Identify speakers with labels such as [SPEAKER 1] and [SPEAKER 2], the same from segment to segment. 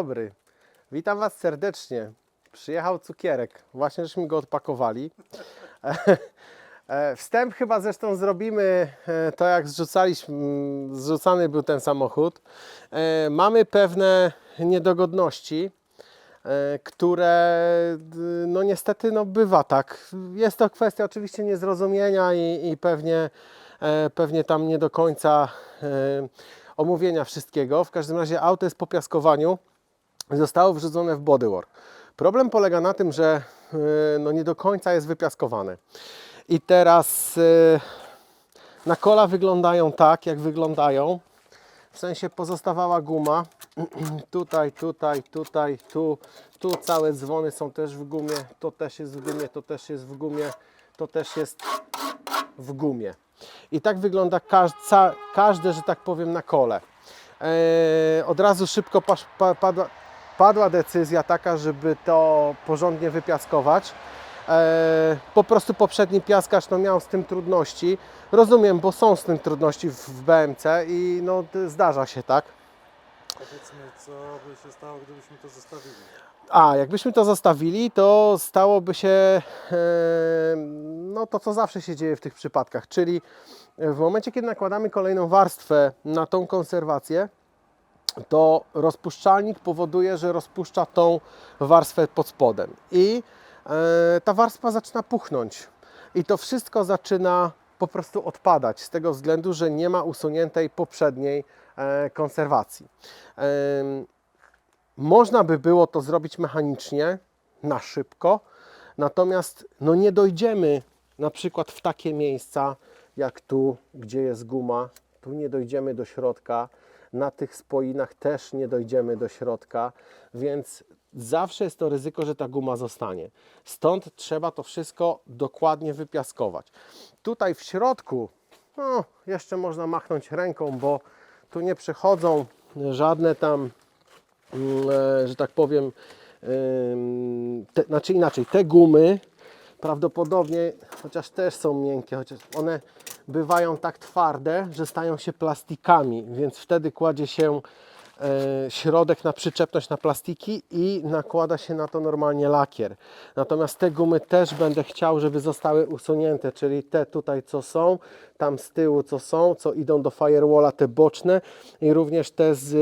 [SPEAKER 1] Dobry. Witam Was serdecznie. Przyjechał cukierek. Właśnie żeśmy go odpakowali. E, Wstęp chyba zresztą zrobimy e, to, jak zrzucaliśmy, zrzucany był ten samochód. E, Mamy pewne niedogodności, e, które no niestety no bywa tak. Jest to kwestia oczywiście niezrozumienia i, i pewnie, e, pewnie tam nie do końca e, omówienia wszystkiego. W każdym razie auto jest po piaskowaniu zostało wrzucone w bodywork. Problem polega na tym, że e, no nie do końca jest wypiaskowane. I teraz e, na kola wyglądają tak, jak wyglądają. W sensie pozostawała guma. tutaj, tutaj, tutaj, tu, tu całe dzwony są też w gumie. To też jest w gumie, to też jest w gumie, to też jest w gumie. I tak wygląda każde, że tak powiem, na kole. Eee, od razu szybko pasz, pa, padła decyzja taka, żeby to porządnie wypiaskować. Eee, po prostu poprzedni piaskarz no, miał z tym trudności. Rozumiem, bo są z tym trudności w, BMC i no, zdarza się, tak?
[SPEAKER 2] Powiedzmy, co by się stało, gdybyśmy to zostawili.
[SPEAKER 1] A, jakbyśmy to zostawili, to stałoby się e, no to, co zawsze się dzieje w tych przypadkach, czyli w momencie, kiedy nakładamy kolejną warstwę na tą konserwację, to rozpuszczalnik powoduje, że rozpuszcza tą warstwę pod spodem. I e, ta warstwa zaczyna puchnąć. I to wszystko zaczyna po prostu odpadać z tego względu, że nie ma usuniętej poprzedniej e, konserwacji. Można by było to zrobić mechanicznie, na szybko, natomiast no nie dojdziemy na przykład w takie miejsca jak tu, gdzie jest guma, tu nie dojdziemy do środka, na tych spoinach też nie dojdziemy do środka, więc zawsze jest to ryzyko, że ta guma zostanie. Stąd trzeba to wszystko dokładnie wypiaskować. Tutaj w środku, no, jeszcze można machnąć ręką, bo tu nie przychodzą żadne tam mm, e, że tak powiem, te, znaczy inaczej, te gumy prawdopodobnie, chociaż też są miękkie, chociaż one bywają tak twarde, że stają się plastikami, więc wtedy kładzie się e, środek na przyczepność na plastiki i nakłada się na to normalnie lakier. Natomiast te gumy też będę chciał, żeby zostały usunięte, czyli te tutaj co są, tam z tyłu co są, co idą do firewalla, te boczne i również te z,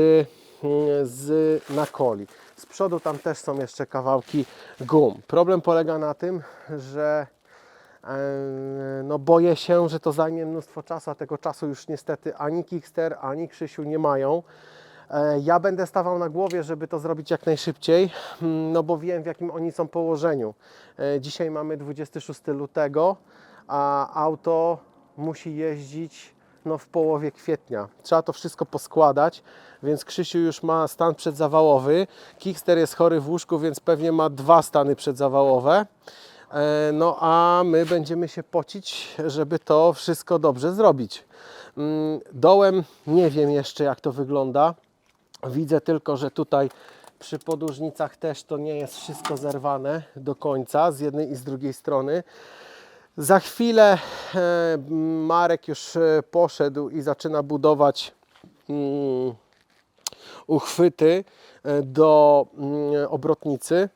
[SPEAKER 1] mm, z nakoli. Z przodu tam też są jeszcze kawałki gum. Problem polega na tym, że no boję się, że to zajmie mnóstwo czasu, a tego czasu już niestety ani Kickster, ani Krzysiu nie mają. E, Ja będę stawał na głowie, żeby to zrobić jak najszybciej, mm, no bo wiem w jakim oni są położeniu. E, Dzisiaj mamy 26 lutego, a auto musi jeździć no, w połowie kwietnia. Trzeba to wszystko poskładać, więc Krzysiu już ma stan przedzawałowy. Kickster jest chory w łóżku, więc pewnie ma dwa stany przedzawałowe. E, No a my będziemy się pocić, żeby to wszystko dobrze zrobić. Mm, Dołem nie wiem jeszcze jak to wygląda. Widzę tylko, że tutaj przy podłużnicach też to nie jest wszystko zerwane do końca z jednej i z drugiej strony. Za chwilę e, Marek już e, poszedł i zaczyna budować mm, uchwyty do mm, obrotnicy.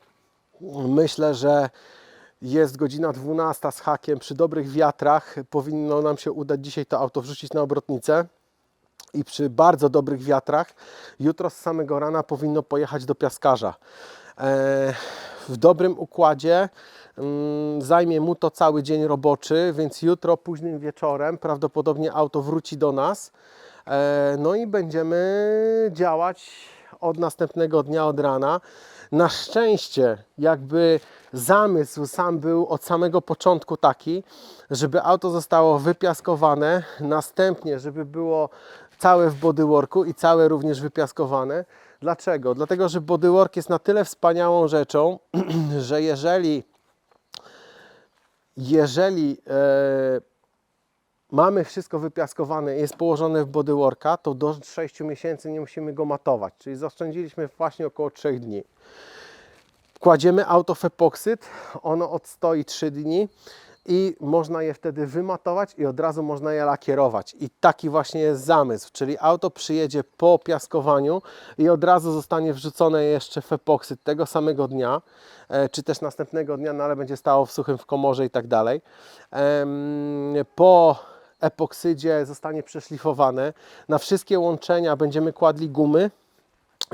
[SPEAKER 1] Myślę, że jest godzina 12 z hakiem. Przy dobrych wiatrach powinno nam się udać dzisiaj to auto wrzucić na obrotnicę. I przy bardzo dobrych wiatrach jutro z samego rana powinno pojechać do piaskarza. E, w dobrym układzie mm, zajmie mu to cały dzień roboczy, więc jutro późnym wieczorem prawdopodobnie auto wróci do nas. E, no i będziemy działać od następnego dnia, od rana. Na szczęście, jakby zamysł sam był od samego początku taki, żeby auto zostało wypiaskowane, następnie, żeby było całe w bodyworku i całe również wypiaskowane. Dlaczego? Dlatego, że bodywork jest na tyle wspaniałą rzeczą, że jeżeli jeżeli e, mamy wszystko wypiaskowane i jest położone w bodyworka, to do 6 miesięcy nie musimy go matować, czyli zaoszczędziliśmy właśnie około 3 dni. Kładziemy auto w epoksyd, ono odstoi 3 dni i można je wtedy wymatować i od razu można je lakierować. I taki właśnie jest zamysł, czyli auto przyjedzie po piaskowaniu i od razu zostanie wrzucone jeszcze w epoksyd tego samego dnia, e, czy też następnego dnia, no ale będzie stało w suchym w komorze i tak dalej. Po epoksydzie zostanie przeszlifowane. Na wszystkie łączenia będziemy kładli gumy.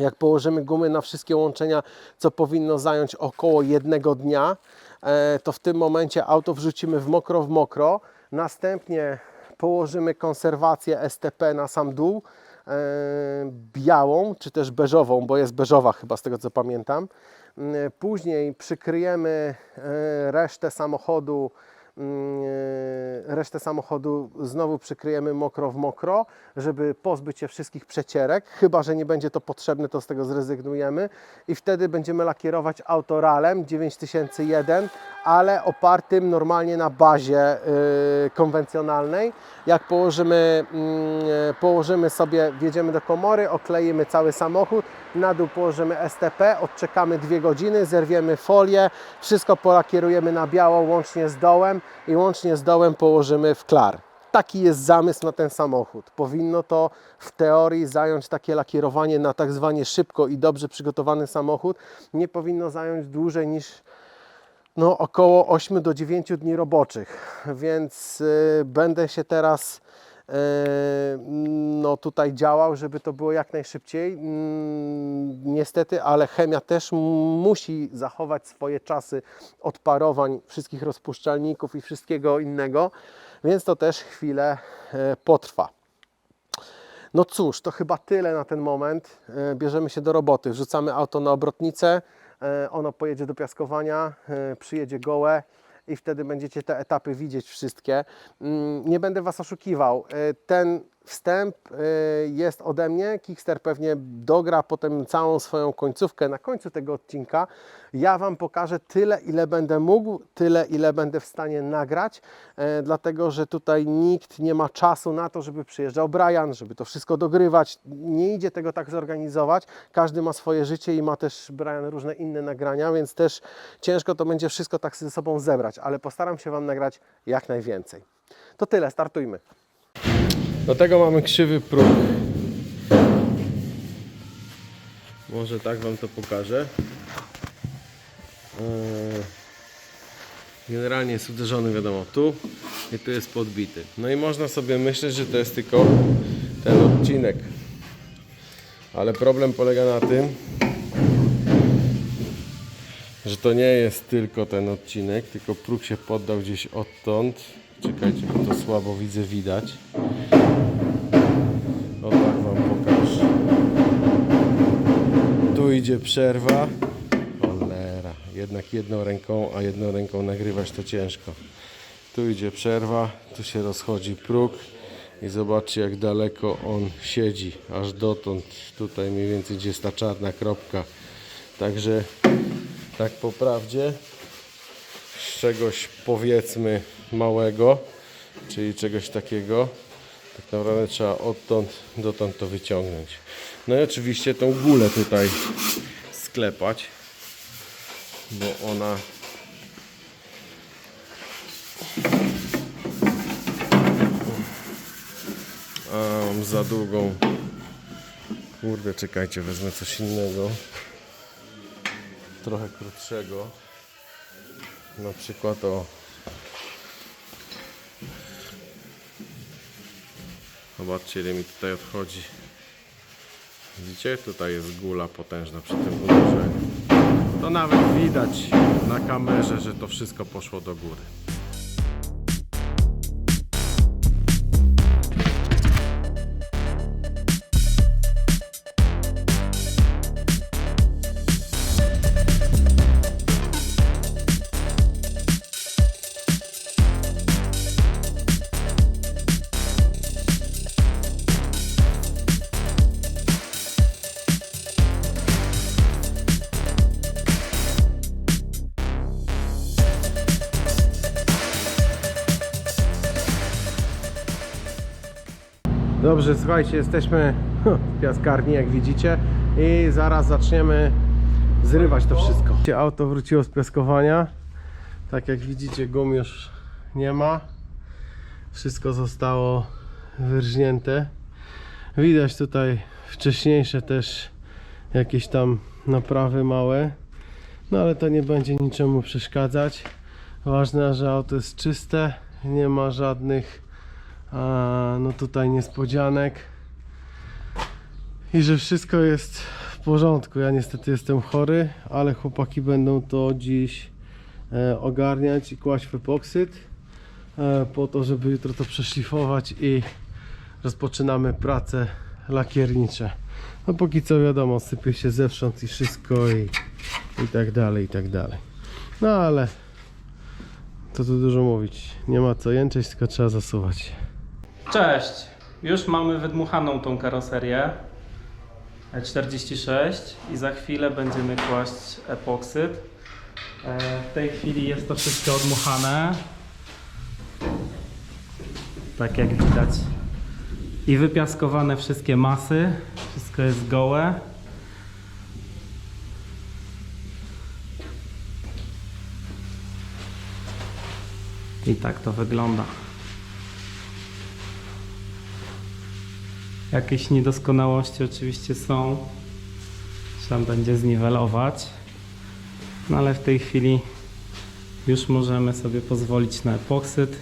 [SPEAKER 1] Jak położymy gumy na wszystkie łączenia, co powinno zająć około jednego dnia, e, to w tym momencie auto wrzucimy w mokro w mokro. Następnie położymy konserwację STP na sam dół, e, białą czy też beżową, bo jest beżowa chyba z tego co pamiętam. Mm, Później przykryjemy e, resztę samochodu e, resztę samochodu znowu przykryjemy mokro w mokro, żeby pozbyć się wszystkich przecierek. Chyba, że nie będzie to potrzebne, to z tego zrezygnujemy. I wtedy będziemy lakierować autoralem 9001, ale opartym normalnie na bazie y, konwencjonalnej. Jak położymy, mm, e, położymy sobie, wjedziemy do komory, okleimy cały samochód, na dół położymy STP, odczekamy dwie godziny, zerwiemy folię, wszystko polakierujemy na biało łącznie z dołem i łącznie z dołem położymy w klar. Taki jest zamysł na ten samochód. Powinno to w teorii zająć takie lakierowanie na tak zwanie szybko i dobrze przygotowany samochód. Nie powinno zająć dłużej niż no, około 8 do 9 dni roboczych, więc y, będę się teraz no, tutaj działał, żeby to było jak najszybciej. Mm, Niestety, ale chemia też musi zachować swoje czasy odparowań wszystkich rozpuszczalników i wszystkiego innego, więc to też chwilę e, potrwa. No cóż, to chyba tyle na ten moment. E, Bierzemy się do roboty. Wrzucamy auto na obrotnicę, e, ono pojedzie do piaskowania, przyjedzie gołe i wtedy będziecie te etapy widzieć wszystkie. Mm, Nie będę Was oszukiwał. E, Ten wstęp e, jest ode mnie. Kickster pewnie dogra potem całą swoją końcówkę na końcu tego odcinka. Ja Wam pokażę tyle, ile będę mógł, tyle, ile będę w stanie nagrać, e, dlatego że tutaj nikt nie ma czasu na to, żeby przyjeżdżał Brian, żeby to wszystko dogrywać. Nie idzie tego tak zorganizować. Każdy ma swoje życie i ma też Brian różne inne nagrania, więc też ciężko to będzie wszystko tak ze sobą zebrać, ale postaram się Wam nagrać jak najwięcej. To tyle, startujmy. Do tego mamy krzywy próg. Może tak Wam to pokażę. Eee, Generalnie jest uderzony, wiadomo, tu i tu jest podbity. No i można sobie myśleć, że to jest tylko ten odcinek. Ale problem polega na tym, że to nie jest tylko ten odcinek, tylko próg się poddał gdzieś odtąd. Czekajcie, bo to słabo widzę, widać. O tak Wam pokażę. Tu idzie przerwa. Cholera. Jednak jedną ręką, a jedną ręką nagrywać to ciężko. Tu idzie przerwa, tu się rozchodzi próg i zobaczcie jak daleko on siedzi, aż dotąd, tutaj mniej więcej gdzie jest ta czarna kropka. Także tak po prawdzie z czegoś powiedzmy małego, czyli czegoś takiego, tak naprawdę trzeba odtąd dotąd to wyciągnąć. No i oczywiście tą gulę tutaj sklepać, bo ona mam za długą. Kurde czekajcie wezmę coś innego. Trochę krótszego. Na przykład o zobaczcie ile mi tutaj odchodzi. Widzicie? Tutaj jest gula potężna przy tym uderzeniu to nawet widać na kamerze że to wszystko poszło do góry Dobrze, słuchajcie, jesteśmy w piaskarni, jak widzicie, i zaraz zaczniemy zrywać to wszystko. Auto wróciło z piaskowania. Tak jak widzicie, gum już nie ma. Wszystko zostało wyrżnięte. Widać tutaj wcześniejsze też jakieś tam naprawy małe. No ale to nie będzie niczemu przeszkadzać. Ważne, że auto jest czyste, nie ma żadnych a, no tutaj niespodzianek i że wszystko jest w porządku. Ja niestety jestem chory, ale chłopaki będą to dziś e, ogarniać i kłaść w epoksyd e, po to, żeby jutro to przeszlifować i rozpoczynamy prace lakiernicze. No póki co wiadomo, sypie się zewsząd i wszystko i, i tak dalej, i tak dalej. No ale to tu dużo mówić. Nie ma co jęczeć, tylko trzeba zasuwać.
[SPEAKER 3] Cześć! Już mamy wydmuchaną tą karoserię E46 i za chwilę będziemy kłaść epoksyd. E, W tej chwili jest to wszystko odmuchane. Tak jak widać. I wypiaskowane wszystkie masy. Wszystko jest gołe. I tak to wygląda. Jakieś niedoskonałości oczywiście są. Trzeba będzie zniwelować. No ale w tej chwili już możemy sobie pozwolić na epoksyd.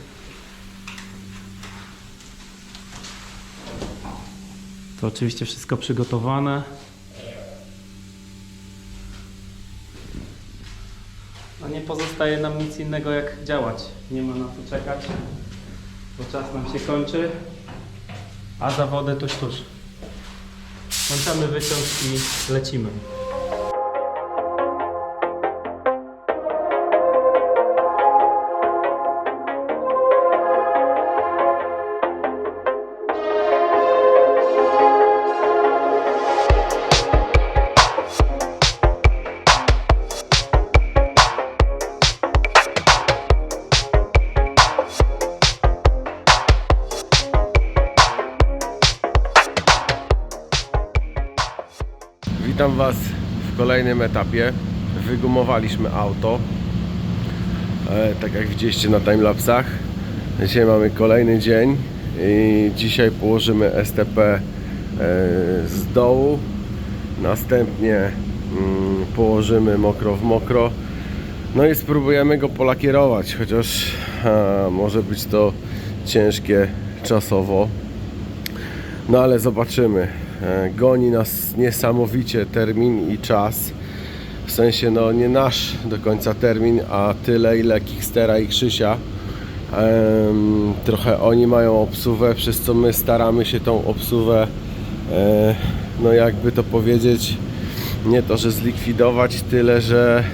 [SPEAKER 3] To oczywiście wszystko przygotowane. No nie pozostaje nam nic innego jak działać. Nie ma na co czekać, bo czas nam się kończy. A zawody tuż, tuż. Włączamy wyciąg i lecimy.
[SPEAKER 1] Witam Was w kolejnym etapie. Wygumowaliśmy auto. E, tak jak widzieliście na timelapsach. Dzisiaj mamy kolejny dzień i dzisiaj położymy STP e, z dołu. Następnie mm, położymy mokro w mokro. No i spróbujemy go polakierować, chociaż może być to ciężkie czasowo. No ale zobaczymy. E, Goni nas niesamowicie termin i czas. W sensie, no nie nasz do końca termin, a tyle ile Kickstera i Krzysia. Trochę oni mają obsuwę, przez co my staramy się tą obsuwę, e, no jakby to powiedzieć, nie to, że zlikwidować, tyle, że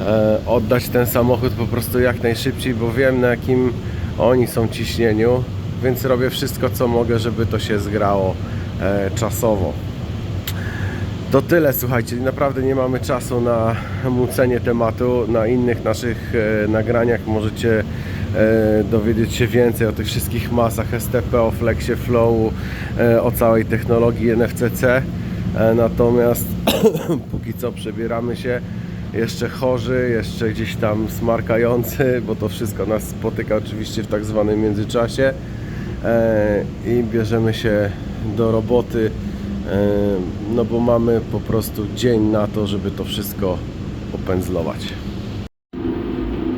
[SPEAKER 1] e, oddać ten samochód po prostu jak najszybciej, bo wiem na jakim oni są ciśnieniu, więc robię wszystko co mogę, żeby to się zgrało czasowo. To tyle, słuchajcie, naprawdę nie mamy czasu na mucenie tematu. Na innych naszych e, nagraniach możecie e, dowiedzieć się więcej o tych wszystkich masach STP, o Flexie Flow, e, o całej technologii NFCC. E, natomiast póki co przebieramy się jeszcze chorzy, jeszcze gdzieś tam smarkający, bo to wszystko nas spotyka oczywiście w tak zwanym międzyczasie e, i bierzemy się do roboty, e, no bo mamy po prostu dzień na to, żeby to wszystko opędzlować.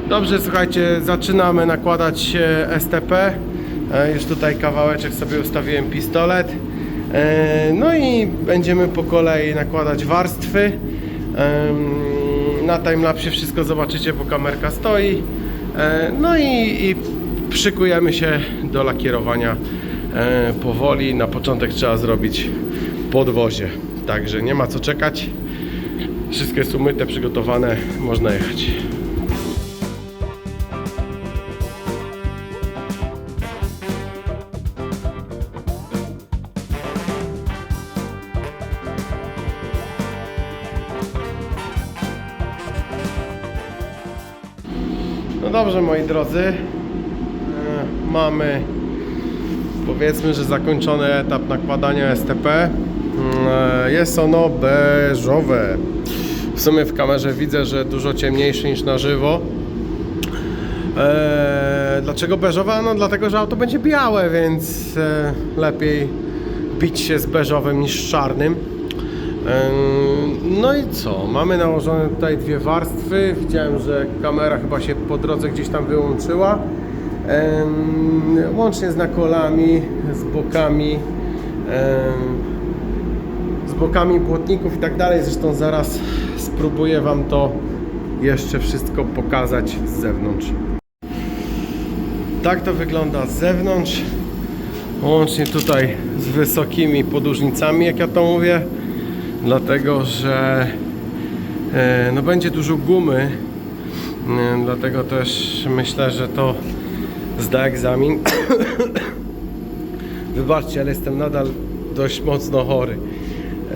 [SPEAKER 1] Dobrze, słuchajcie, zaczynamy nakładać STP. E, Już tutaj kawałeczek sobie ustawiłem pistolet. E, No i będziemy po kolei nakładać warstwy. Na timelapsie wszystko zobaczycie, bo kamerka stoi. No i, i szykujemy się do lakierowania powoli. Na początek trzeba zrobić podwozie. Także nie ma co czekać. Wszystkie jest umyte, przygotowane, można jechać. No dobrze moi drodzy, E, mamy powiedzmy, że zakończony etap nakładania STP. E, Jest ono beżowe. W sumie w kamerze widzę, że dużo ciemniejszy niż na żywo. E, dlaczego beżowe? No dlatego, że auto będzie białe, więc e, lepiej bić się z beżowym niż czarnym. No i co? Mamy nałożone tutaj dwie warstwy. Widziałem, że kamera chyba się po drodze gdzieś tam wyłączyła. Łącznie z nakolami, z bokami, z bokami płotników i tak dalej. Zresztą zaraz spróbuję Wam to jeszcze wszystko pokazać z zewnątrz. Tak to wygląda z zewnątrz. Łącznie tutaj z wysokimi podłużnicami, jak ja to mówię. Dlatego, że e, no będzie dużo gumy. E, Dlatego też myślę, że to zda egzamin. Wybaczcie, ale jestem nadal dość mocno chory.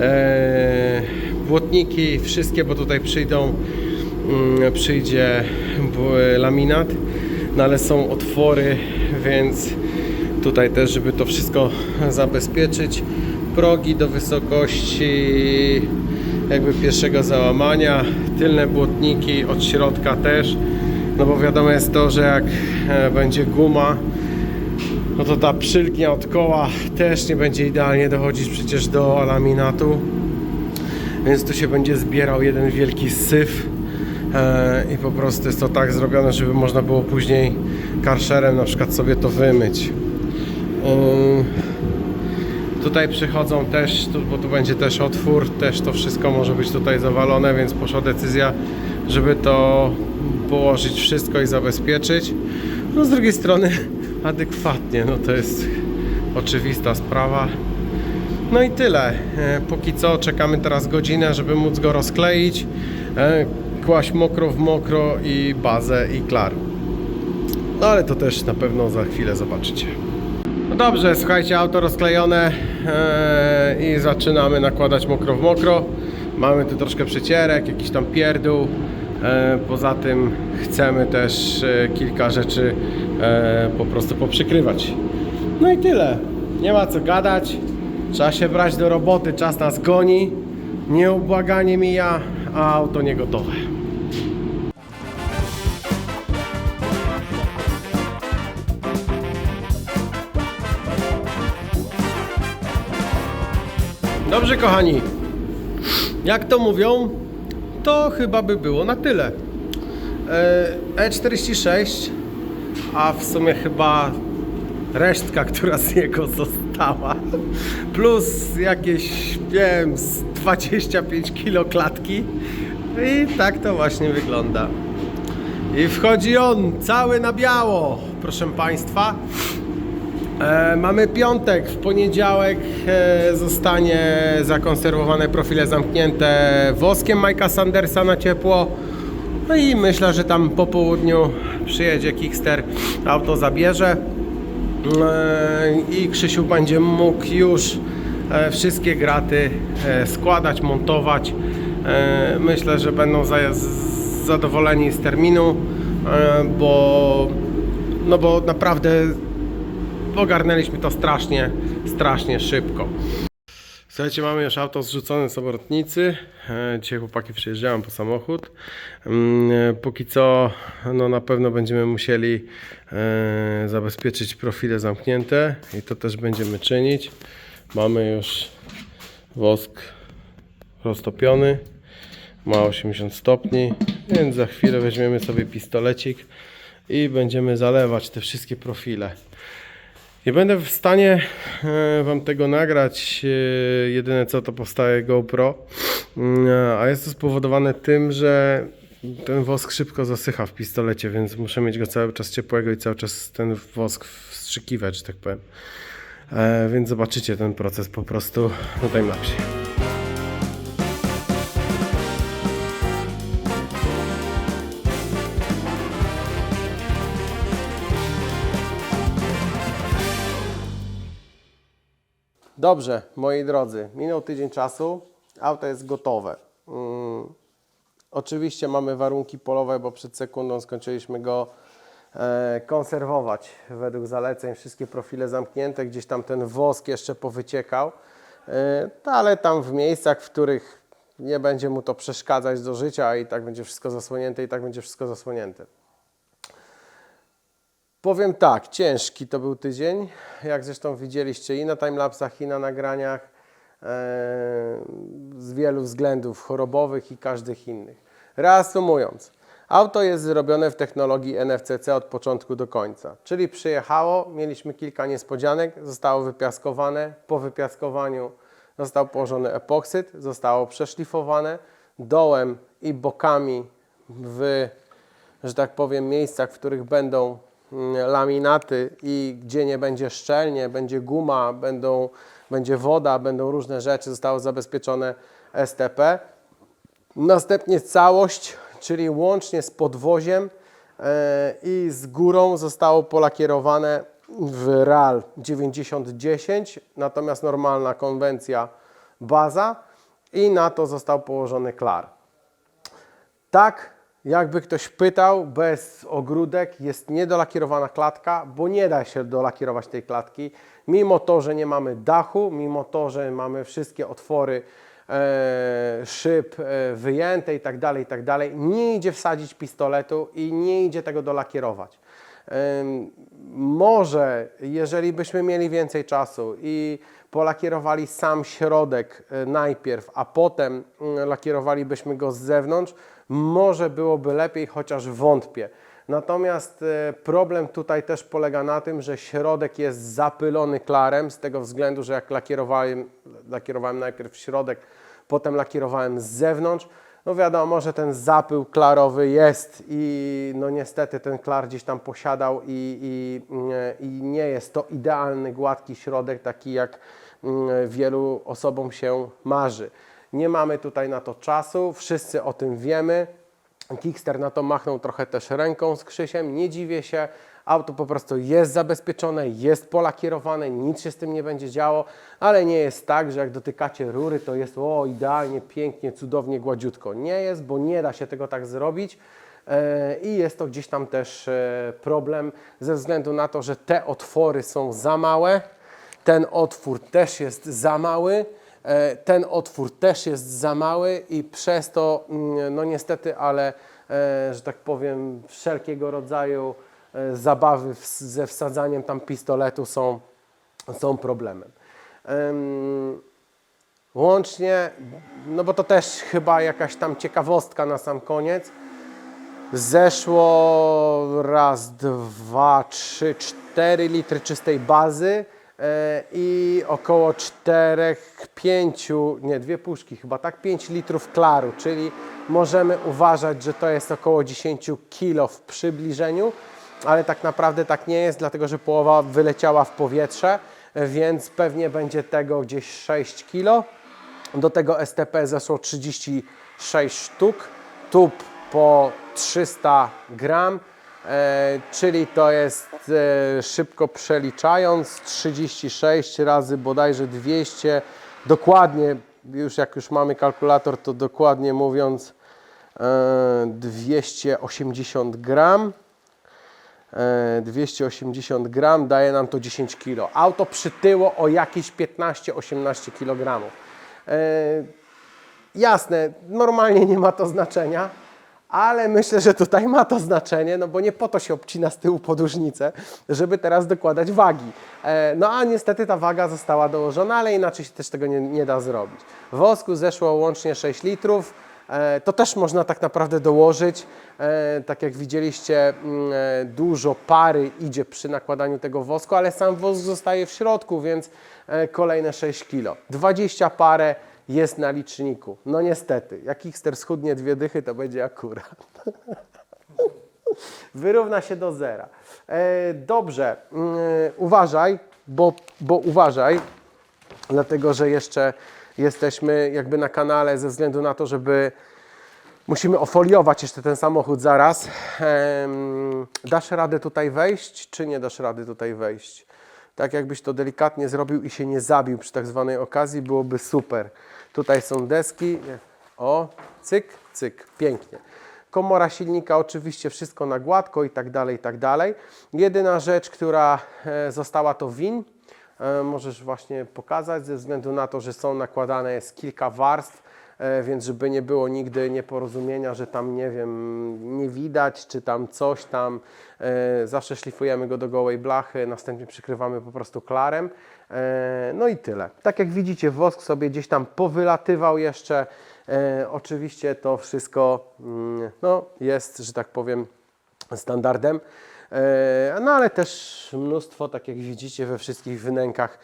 [SPEAKER 1] Eee, błotniki wszystkie, bo tutaj przyjdą, mm, przyjdzie laminat, no ale są otwory, więc tutaj też, żeby to wszystko zabezpieczyć, progi do wysokości jakby pierwszego załamania, tylne błotniki od środka też, no bo wiadomo jest to, że jak e, będzie guma, no to ta przylgnia od koła też nie będzie idealnie dochodzić przecież do laminatu. Więc tu się będzie zbierał jeden wielki syf e, i po prostu jest to tak zrobione, żeby można było później karszerem na przykład sobie to wymyć. Ym, tutaj przychodzą też, bo tu będzie też otwór też to wszystko może być tutaj zawalone, więc poszła decyzja żeby to położyć wszystko i zabezpieczyć no z drugiej strony adekwatnie, no to jest oczywista sprawa no i tyle. E, Póki co czekamy teraz godzinę, żeby móc go rozkleić, e, kłaść mokro w mokro i bazę i klar. No ale to też na pewno za chwilę zobaczycie. No dobrze, słuchajcie, auto rozklejone e, i zaczynamy nakładać mokro w mokro. Mamy tu troszkę przycierek, jakiś tam pierdół. E, poza tym chcemy też e, kilka rzeczy e, po prostu poprzykrywać. No i tyle. Nie ma co gadać. Trzeba się brać do roboty, czas nas goni. Nieubłaganie mija, a auto nie gotowe. Dobrze, kochani. Jak to mówią, to chyba by było na tyle. E, E46, a w sumie chyba resztka, która z niego została, plus jakieś, nie wiem, z 25 kilo klatki. I tak to właśnie wygląda. I wchodzi on cały na biało, proszę Państwa. E, mamy piątek, w poniedziałek e, zostanie zakonserwowane profile zamknięte woskiem Majka Sandersa na ciepło. No i myślę, że tam po południu przyjedzie Kickster, auto zabierze e, i Krzysiu będzie mógł już e, wszystkie graty e, składać, montować. Myślę, że będą zadowoleni z terminu, bo no bo naprawdę ogarnęliśmy to strasznie, strasznie szybko. Słuchajcie, mamy już auto zrzucone z obrotnicy. E, Dzisiaj chłopaki przyjeżdżają po samochód. Mm, e, Póki co, no na pewno będziemy musieli e, zabezpieczyć profile zamknięte i to też będziemy czynić. Mamy już wosk roztopiony. Ma 80 stopni, więc za chwilę weźmiemy sobie pistolecik i będziemy zalewać te wszystkie profile. Nie będę w stanie e, Wam tego nagrać. e, Jedyne co to powstaje GoPro. Mm, A jest to spowodowane tym, że ten wosk szybko zasycha w pistolecie, więc muszę mieć go cały czas ciepłego i cały czas ten wosk wstrzykiwać, że tak powiem. E, Więc zobaczycie ten proces po prostu na timelapsie. Dobrze, moi drodzy, minął tydzień czasu, auto jest gotowe. Mm, oczywiście mamy warunki polowe, bo przed sekundą skończyliśmy go e, konserwować według zaleceń. Wszystkie profile zamknięte, gdzieś tam ten wosk jeszcze powyciekał, e, no, ale tam w miejscach, w których nie będzie mu to przeszkadzać do życia i tak będzie wszystko zasłonięte i tak będzie wszystko zasłonięte. Powiem tak, ciężki to był tydzień, jak zresztą widzieliście i na timelapsach, i na nagraniach, e, z wielu względów chorobowych i każdych innych. Reasumując, auto jest zrobione w technologii NFCC od początku do końca, czyli przyjechało, mieliśmy kilka niespodzianek, zostało wypiaskowane, po wypiaskowaniu został położony epoksyd, zostało przeszlifowane, dołem i bokami w że tak powiem, miejscach, w których będą laminaty i gdzie nie będzie szczelnie, będzie guma, będą, będzie woda, będą różne rzeczy, zostało zabezpieczone STP. Następnie całość, czyli łącznie z podwoziem e, i z górą zostało polakierowane w RAL 9010, natomiast normalna konwencja baza i na to został położony klar. Tak, jakby ktoś pytał, bez ogródek jest niedolakierowana klatka, bo nie da się dolakierować tej klatki, mimo to, że nie mamy dachu, mimo to, że mamy wszystkie otwory e, szyb e, wyjęte i tak dalej, i tak nie idzie wsadzić pistoletu i nie idzie tego dolakierować. Ym, Może, jeżeli byśmy mieli więcej czasu i polakierowali sam środek e, najpierw, a potem mm, lakierowalibyśmy go z zewnątrz, może byłoby lepiej, chociaż wątpię. Natomiast e, problem tutaj też polega na tym, że środek jest zapylony klarem, z tego względu, że jak lakierowałem, lakierowałem najpierw środek, potem lakierowałem z zewnątrz, no wiadomo, że ten zapył klarowy jest i no niestety ten klar gdzieś tam posiadał i, i, i nie jest to idealny, gładki środek, taki jak mm, wielu osobom się marzy. Nie mamy tutaj na to czasu, wszyscy o tym wiemy. Kickster na to machnął trochę też ręką z Krzysiem, nie dziwię się. Auto po prostu jest zabezpieczone, jest polakierowane, nic się z tym nie będzie działo, ale nie jest tak, że jak dotykacie rury, to jest o idealnie, pięknie, cudownie, gładziutko. Nie jest, bo nie da się tego tak zrobić. E, I jest to gdzieś tam też e, problem ze względu na to, że te otwory są za małe, ten otwór też jest za mały, ten otwór też jest za mały i przez to, mm, no niestety, ale e, że tak powiem, wszelkiego rodzaju e, zabawy ze wsadzaniem tam pistoletu są, są problemem. Em, Łącznie, no bo to też chyba jakaś tam ciekawostka na sam koniec. Zeszło raz, dwa, trzy, cztery litry czystej bazy e, i około czterech, pięciu, nie, dwie puszki chyba, tak, 5 litrów klaru, czyli możemy uważać, że to jest około 10 kilo w przybliżeniu, ale tak naprawdę tak nie jest, dlatego że połowa wyleciała w powietrze, e, więc pewnie będzie tego gdzieś 6 kilo. Do tego STP zeszło 36 sztuk, tub po 300 gram, e, czyli to jest e, szybko przeliczając 36 razy bodajże 200, dokładnie, już jak już mamy kalkulator, to dokładnie mówiąc e, 280 gram. E, 280 gram daje nam to 10 kg. Auto przytyło o jakieś 15-18 kg. E, Jasne, normalnie nie ma to znaczenia, ale myślę, że tutaj ma to znaczenie, no bo nie po to się obcina z tyłu podłużnicę, żeby teraz dokładać wagi. E, No a niestety ta waga została dołożona, ale inaczej się też tego nie, nie da zrobić. Wosku zeszło łącznie 6 litrów. E, To też można tak naprawdę dołożyć. E, Tak jak widzieliście, mm, dużo pary idzie przy nakładaniu tego wosku, ale sam wosk zostaje w środku, więc kolejne 6 kg. 20 parę jest na liczniku. No niestety, jak Xter schudnie dwie dychy, to będzie akurat. Wyrówna się do zera. E, dobrze, mm, uważaj, bo, bo uważaj, dlatego że jeszcze jesteśmy jakby na kanale ze względu na to, żeby musimy ofoliować jeszcze ten samochód zaraz. Em, dasz radę tutaj wejść, czy nie dasz rady tutaj wejść? Tak jakbyś to delikatnie zrobił i się nie zabił przy tak zwanej okazji, byłoby super. Tutaj są deski. O, cyk, cyk, pięknie. Komora silnika, oczywiście wszystko na gładko i tak dalej, i tak dalej. Jedyna rzecz, która e, została to win. E, Możesz właśnie pokazać, ze względu na to, że są nakładane jest kilka warstw. e, więc żeby nie było nigdy nieporozumienia, że tam nie wiem, nie widać, czy tam coś tam. Zawsze szlifujemy go do gołej blachy, następnie przykrywamy po prostu klarem. E, No i tyle. Tak jak widzicie, wosk sobie gdzieś tam powylatywał jeszcze. E, Oczywiście to wszystko mm, no, jest, że tak powiem, standardem. E, No ale też mnóstwo, tak jak widzicie, we wszystkich wnękach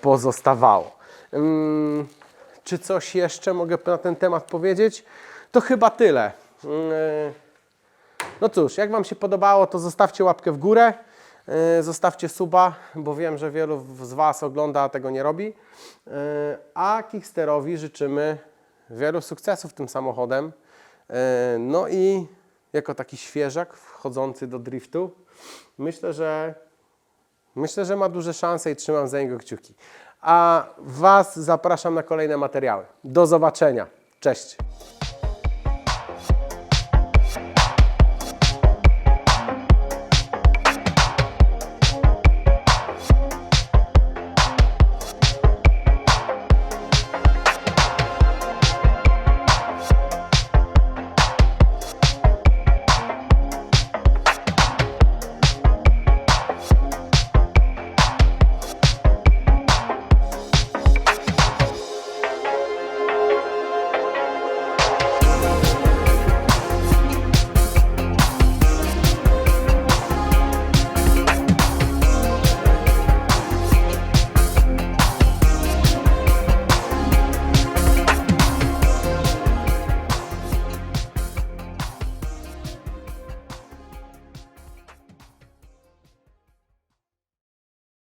[SPEAKER 1] pozostawało. Mm, Czy coś jeszcze mogę na ten temat powiedzieć? To chyba tyle. Mm, No cóż, jak Wam się podobało, to zostawcie łapkę w górę, zostawcie suba, bo wiem, że wielu z Was ogląda, a tego nie robi. E, A Kicksterowi życzymy wielu sukcesów tym samochodem. E, No i jako taki świeżak wchodzący do driftu, myślę, że myślę, że ma duże szanse i trzymam za niego kciuki. A Was zapraszam na kolejne materiały. Do zobaczenia. Cześć.